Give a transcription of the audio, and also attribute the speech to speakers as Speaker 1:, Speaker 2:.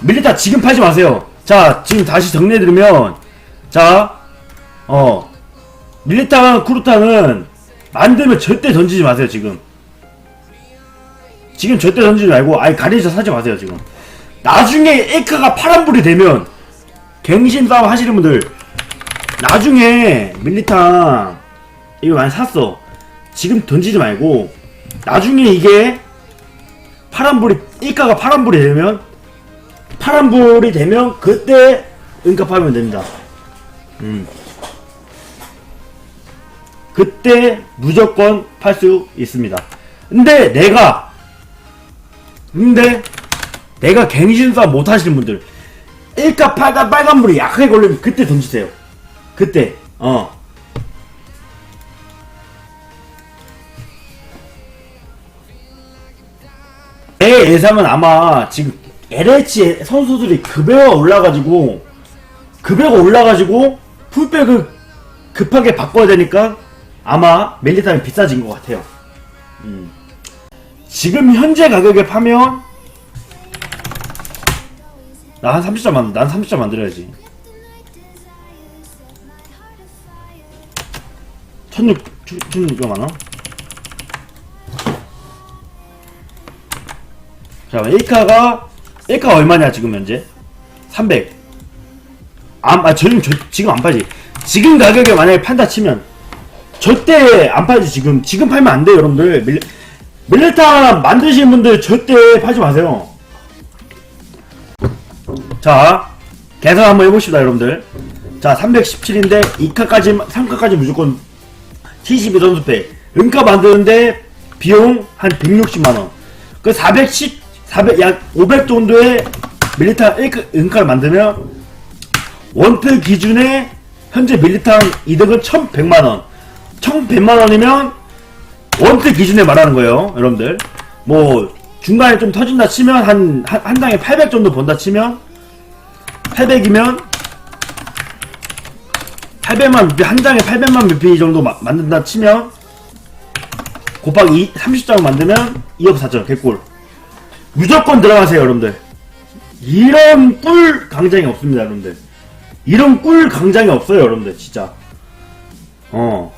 Speaker 1: 밀리타 지금 팔지 마세요. 자, 지금 다시 정리해드리면, 자, 어, 밀리타 쿠르타는 만들면 절대 던지지 마세요, 지금. 지금 절대 던지지 말고, 아예 가리자 사지 마세요, 지금. 나중에 에카가 파란불이 되면, 갱신 싸움 하시는 분들, 나중에 밀리타, 이거 많이 샀어. 지금 던지지 말고, 나중에 이게, 파란불이, 에카가 파란불이 되면, 파란불이 되면, 그때 은갑하면 됩니다. 음. 그때 무조건 팔 수 있습니다. 근데 내가 근데 내가 갱신사 못 하시는 분들 1가 8가 빨간불이 약하게 걸리면 그때 던지세요. 그때 어 내 예상은 아마 지금 LH 선수들이 급여가 올라가지고 급여가 올라가지고 풀백을 급하게 바꿔야 되니까 아마 멜리타는 비싸진 것 같아요. 음. 지금 현재 가격에 파면 나 한 30점 만, 난 30점 만들어야지. 1600, 1600만 원? 자, 1카가 1카 얼마냐 지금 현재? 300. 안, 아, 지금, 저, 지금 안 팔지. 지금 가격에 만약에 판다 치면, 절대 안 팔지, 지금. 지금 팔면 안 돼요, 여러분들. 밀, 밀레타 만드시는 분들 절대 팔지 마세요. 자, 계산 한번 해봅시다, 여러분들. 자, 317인데, 2카까지, 3카까지 무조건 72 선수패. 은카 만드는데, 비용 한 160만원. 그 410, 400, 약 500 정도의 밀리타 1카, 은카를 만들면, 원트 기준에 현재 밀리탄 이득은 1100만원. 1100만원이면 원트 기준에 말하는 거예요 여러분들. 뭐 중간에 좀 터진다 치면 한, 한, 한 장에 800 정도 번다 치면 800이면 800만 루피 한 장에 800만 루피 정도 마- 만든다 치면 곱하기 2, 30장 만들면 2억 4천 개꿀 무조건 들어가세요 여러분들 이런 꿀 강장이 없습니다 여러분들 이런 꿀 강장이 없어요, 여러분들, 진짜. 어.